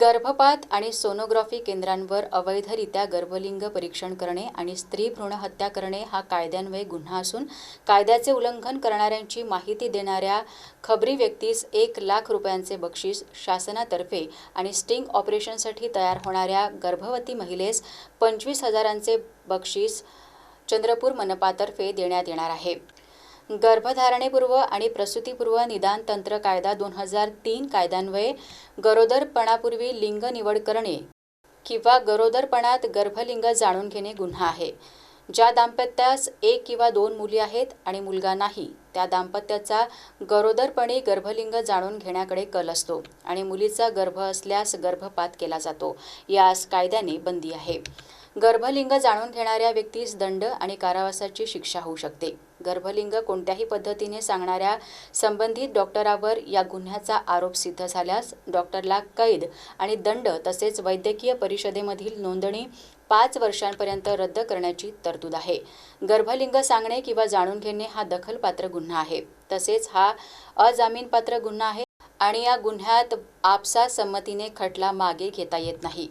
गर्भपात आणि सोनोग्राफी केंद्रांवर अवैधरित्या गर्भलिंग परीक्षण करणे आणि स्त्री भ्रूण हत्या करणे हा कायद्यान्वये गुन्हा असून कायद्याचे उल्लंघन करणाऱ्यांची माहिती देणाऱ्या खबरी व्यक्तीस एक लाख रुपयांचे बक्षीस शासनातर्फे आणि स्टिंग ऑपरेशनसाठी तयार होणाऱ्या गर्भवती महिलेस पंचवीस हजारांचे बक्षीस चंद्रपूर मनपातर्फे देण्यात येणार आहे. गर्भधारणेपूर्व आणि प्रसूतीपूर्व निदान तंत्र कायदा दोन हजार तीन कायद्यान्वये गरोदरपणापूर्वी लिंग निवड करणे किंवा गरोदरपणात गर्भलिंग जाणून घेणे गुन्हा आहे. ज्या दाम्पत्यास एक किंवा दोन मुली आहेत आणि मुलगा नाही त्या दाम्पत्याचा गरोदरपणी गर्भलिंग जाणून घेण्याकडे कल असतो आणि मुलीचा गर्भ असल्यास गर्भपात केला जातो. यास कायद्याने बंदी आहे. गर्भलिंग जाणून घेणाऱ्या व्यक्तीस दंड आणि कारावासाची शिक्षा होऊ शकते. गर्भलिंग कोणत्याही पद्धतीने सांगणाऱ्या संबंधित डॉक्टरावर या गुन्ह्याचा आरोप सिद्ध झाल्यास डॉक्टरला कैद आणि दंड तसेच वैद्यकीय परिषदेमधील नोंदणी पाच वर्षांपर्यंत रद्द करण्याची तरतूद आहे. गर्भलिंग सांगणे किंवा जाणून घेणे हा दखलपात्र गुन्हा आहे. तसेच हा अजामीनपात्र गुन्हा आहे आणि या गुन्ह्यात आपसा संमतीने खटला मागे घेता येत नाही.